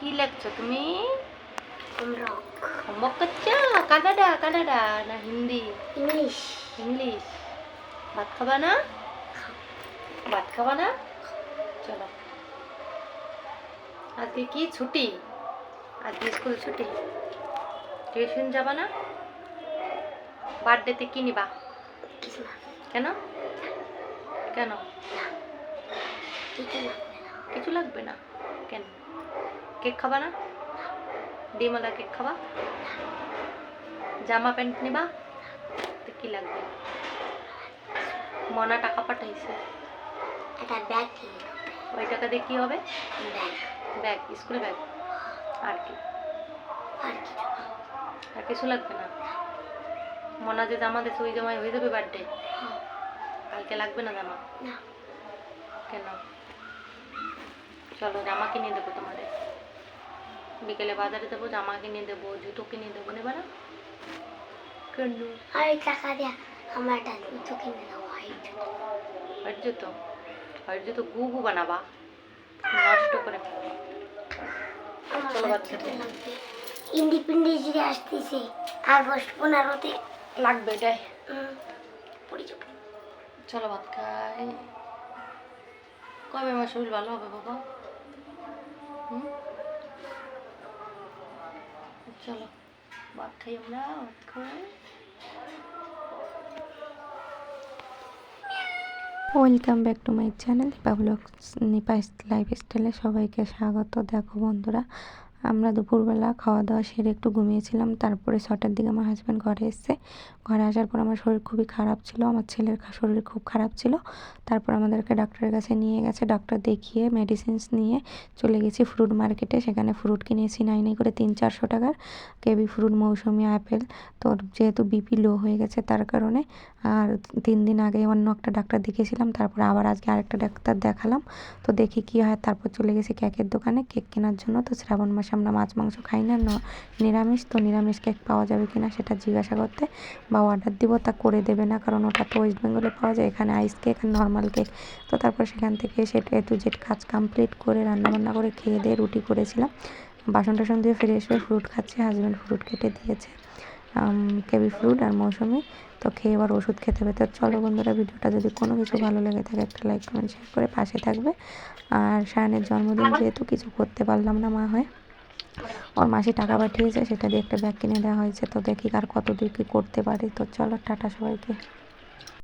কি লেখছো তুমি হোমওয়ার্ক করছ কানাডা কানাডা না হিন্দি ইংলিশ ইংলিশ ভাত খাবা না ভাত খাবা না চলো আজকে কি ছুটি আজকে স্কুল ছুটি টিউশন যাবা না বার্থডেতে কি নিবা কেন কেন কিছু লাগবে না কেন? কেক খাবা না? ডিমওয়ালা কেক খাবা? জামা প্যান্ট নিবা? তো কি লাগবে? মনা টাকা পাঠাইছে। একটা ব্যাগ ওই টাকা দিয়ে কি হবে? ব্যাগ। ব্যাগ স্কুলে ব্যাগ। আর কি? আর কিছু আর কিছু লাগবে না? মনা যে জামা দিয়েছে ওই জামাই হয়ে যাবে বার্থডে হ্যাঁ, কালকে লাগবে না জামা? কেন? চলো জামা কিনে দেবো তোমাদের। বিকেলে বাজারে দেবো জামা কিনে দেবো জুতো কিনে দেবো। নেবা না? কেন আর এই টাকা দিয়ে আমার একটা জুতো কিনে দাও হোয়াইট হোয়াইট জুতো? হোয়াইট জুতো গু গু বানাবা। নষ্ট করে ইন্ডিপেন্ডেন্স ডে আসতেছে আগস্ট পনেরোতে। লাগবে এটাই চলো ভাত খাই। কবে আমার শরীর ভালো হবে বাবা? চলো, ভাত খাই আমরা, ভাত খাই welcome back to my channel Nipa blogs life স্টাইলে সবাইকে স্বাগত। দেখো বন্ধুরা আমরা দুপুরবেলা খাওয়া দাওয়া সেরে একটু ঘুমিয়েছিলাম। তারপরে ছটার দিকে আমার হাজব্যান্ড ঘরে এসছে। ঘরে আসার পর আমার শরীর খুবই খারাপ ছিল। আমার ছেলের শরীর খুব খারাপ ছিল। তারপর আমাদেরকে ডাক্তারের কাছে নিয়ে গেছে। ডাক্তার দেখিয়ে মেডিসিনস নিয়ে চলে গেছি ফ্রুট মার্কেটে সেখানে ফ্রুট কিনেছি নাই নাই করে তিন চারশো টাকার। কেবি ফ্রুট মৌসুমি আপেল তো যেহেতু বিপি লো হয়ে গেছে তার কারণে আর তিন দিন আগে অন্য একটা ডাক্তার দেখিয়েছিলাম। তারপর আবার আজকে আরেকটা ডাক্তার দেখালাম। তো দেখি কি হয়। তারপর চলে গেছি কেকের দোকানে। কেক কেনার জন্য তো শ্রাবণ মাসে আমরা মাছ, মাংস খাই না, ন- নিরামিষ, তো নিরামিষ কেক পাওয়া যাবে কিনা সেটা জিজ্ঞাসা করতে বা অর্ডার দিব, তা করে দেবে না, কারণ ওটা তো ওয়েস্ট বেঙ্গলে পাওয়া যায়, এখানে আইস কেক আর নর্মাল কেক তো তারপর সেখান থেকে সেটা এ টু জেড কাজ কমপ্লিট করে, রান্নাবান্না করে, খেয়ে দিয়ে রুটি করেছিলাম। বাসন টাসন দিয়ে ফিরে এসে ফ্রুট খাচ্ছে হাজব্যান্ড ফ্রুট কেটে দিয়েছে কেবি ফ্রুট আর মৌসুমি। তো খেয়ে এবার ওষুধ খেতে হবে। তো চলো বন্ধুরা, ভিডিওটা যদি কোনো কিছু ভালো লেগে থাকে, একটা লাইক কমেন্ট শেয়ার করে পাশে থাকবে। আর শায়নের জন্মদিন যেহেতু কিছু করতে পারলাম না মা হয়। ওর মাসি টাকা পাঠিয়েছে, সেটা দিয়ে একটা ব্যাগ কিনে দেওয়া হয়েছে। তো দেখি আর কত দূর কী করতে পারি। তো চলো, টাটা সবাইকে।